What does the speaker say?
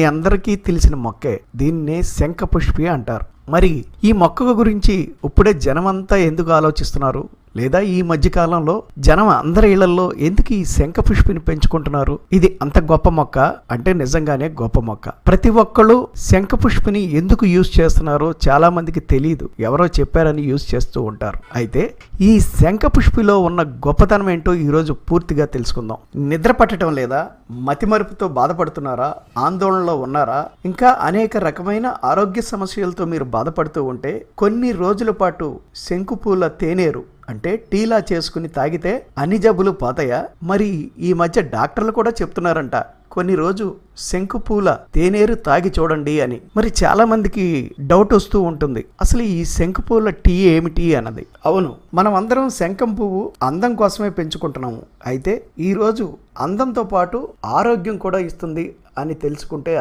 మీ అందరికీ తెలిసిన మొక్కే. దీన్నే శంఖపుష్పి అంటారు. మరి ఈ మొక్క గురించి ఇప్పుడే జనమంతా ఎందుకు ఆలోచిస్తున్నారు? లేదా ఈ మధ్యకాలంలో జనం అందరి ఇళ్ళలో ఎందుకు ఈ శంఖపుష్పిని పెంచుకుంటున్నారు? ఇది అంత గొప్ప మొక్క అంటే నిజంగానే గొప్ప మొక్క. ప్రతి ఒక్కళ్ళు శంఖపుష్పిని ఎందుకు యూజ్ చేస్తున్నారో చాలా మందికి తెలియదు ఎవరో చెప్పారని యూజ్ చేస్తూ ఉంటారు. అయితే ఈ శంఖపుష్పిలో ఉన్న గొప్పతనం ఏంటో ఈరోజు పూర్తిగా తెలుసుకుందాం. నిద్ర పట్టడం లేదా మతిమరుపుతో బాధపడుతున్నారా? ఆందోళనలో ఉన్నారా? ఇంకా అనేక రకమైన ఆరోగ్య సమస్యలతో మీరు బాధపడుతూ ఉంటే కొన్ని రోజుల పాటు శంకుపూల తేనేరు అంటే టీలా చేసుకుని తాగితే అన్ని జబ్బులు పోతాయా? మరి ఈ మధ్య డాక్టర్లు కూడా చెప్తున్నారంట కొన్ని రోజు శంకుపూల తేనేరు తాగి చూడండి అని. మరి చాలా మందికి డౌట్ వస్తూ ఉంటుంది అసలు ఈ శంకుపూల టీ ఏమిటి? అన్నది. అవును మనం అందరం శంఖం పువ్వు అందం కోసమే పెంచుకుంటున్నాము. అయితే ఈరోజు అందంతో పాటు ఆరోగ్యం కూడా ఇస్తుంది అని తెలుసుకుంటే